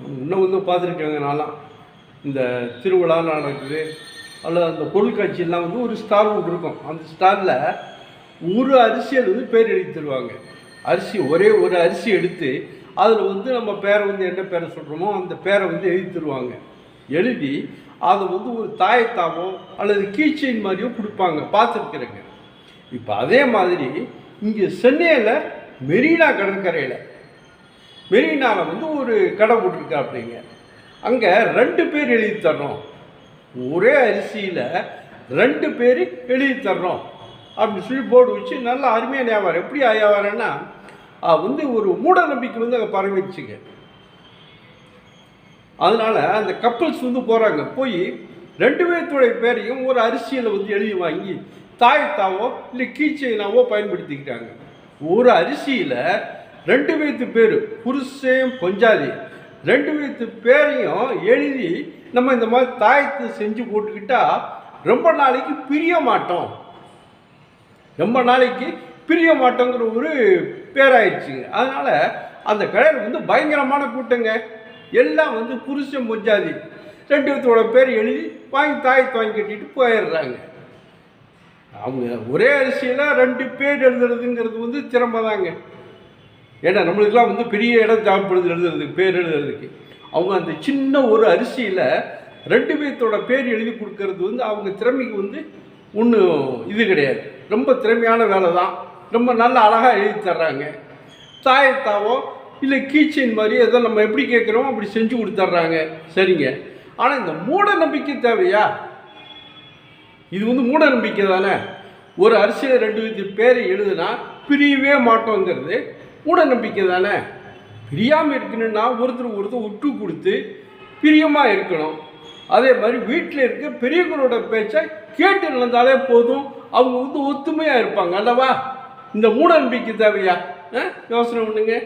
இன்னும் வந்து பார்த்துருக்காங்க நான்லாம். இந்த திருவிழா நடக்குது. அல்லது அந்த பொருட்காட்சியெல்லாம் வந்து ஒரு ஸ்டார் ஒன்று இருக்கும். அந்த ஸ்டாரில் ஒரு அரிசியில் வந்து பேர் எழுதி தருவாங்க. அரிசி ஒரே ஒரு அரிசி எடுத்து அதில் வந்து நம்ம பேரை வந்து என்ன பேரை சொல்கிறோமோ அந்த பேரை வந்து எழுதி தருவாங்க. எழுதி அதை வந்து ஒரு தாயத்தாவோ அல்லது கீச்சைன் மாதிரியோ கொடுப்பாங்க. பார்த்துருக்குறேங்க. இப்போ அதே மாதிரி இங்கே சென்னையில் மெரினா கடற்கரையில் மெரினாவில் வந்து ஒரு கடை போட்டிருக்காப்பிங்க அங்கே ரெண்டு பேர் எழுதி தர்றோம். ஒரே அரிசியில் ரெண்டு பேர் எழுதி தர்றோம். அப்படின்னு சொல்லி போர்டு வச்சு நல்ல அருமையான வியாபாரம். எப்படி வியாபாரம்னா வந்து ஒரு மூட நம்பிக்கை வந்து அங்கே பரவிடுச்சுங்க. அதனால் அந்த கப்பல்ஸ் வந்து போகிறாங்க போய் ரெண்டு பேர்த்துடைய பேரையும் ஒரு அரிசியில் வந்து எழுதி வாங்கி தாயத்தாவோ இல்லை கீச்சைனாவோ பயன்படுத்திக்கிட்டாங்க. ஒரு அரிசியில் ரெண்டு பேர்த்து பேர் புருஷையும் பொஞ்சாதி. ரெண்டு பேர்த்து பேரையும் எழுதி நம்ம இந்த மாதிரி தாயத்தை செஞ்சு போட்டுக்கிட்டா ரொம்ப நாளைக்கு பிரிய மாட்டோம். ரொம்ப நாளைக்கு பிரிய மாட்டோங்கிற ஒரு பேராயிடுச்சுங்க அதனால் அந்த கடையில் வந்து பயங்கரமான கூட்டங்க. எல்லாம் வந்து புருஷன் பொஞ்சாதி. ரெண்டு பேர்த்தோட பேர் எழுதி வாங்கி தாயத்தை வாங்கி கட்டிட்டு போயிடுறாங்க. அவங்க ஒரே அரிசியில் ரெண்டு பேர் எழுதுறதுங்கிறது வந்து திறமை தாங்க ஏன்னா நம்மளுக்கெல்லாம் வந்து பெரிய இடம் தேவைப்படுது எழுதுறதுக்கு பேர் எழுதுறதுக்கு அவங்க அந்த சின்ன ஒரு அரிசியில் ரெண்டு பேர்த்தோட பேர் எழுதி கொடுக்கறது வந்து அவங்க திறமைக்கு வந்து ஒன்றும் இது கிடையாது. ரொம்ப திறமையான வேலை தான். ரொம்ப நல்ல அழகாக எழுதி தர்றாங்க. தாயத்தாவோ இல்லை கீச்சைன் மாதிரி ஏதோ நம்ம எப்படி கேட்குறோமோ அப்படி செஞ்சு கொடுத்துட்றாங்க. சரிங்க. ஆனால் இந்த மூட நம்பிக்கை தேவையா? இது வந்து மூட நம்பிக்கை தானே? ஒரு அரிசியில் ரெண்டு வித பேரை எழுதுனா பிரியவே மாட்டோங்கிறது. மூட நம்பிக்கை தானே பிரியாமல் இருக்கணும்னா ஒருத்தர் ஒருத்தர் விட்டு கொடுத்து பிரியமாக இருக்கணும். அதே மாதிரி வீட்டில் இருக்க பெரியவங்களோட பேச்சை கேட்டு நடந்தாலே போதும். அவங்க வந்து ஒத்துமையாக இருப்பாங்க. அல்லவா? இந்த மூட நம்பிக்கை தேவையா? ஆ? யோசனை பண்ணுங்க.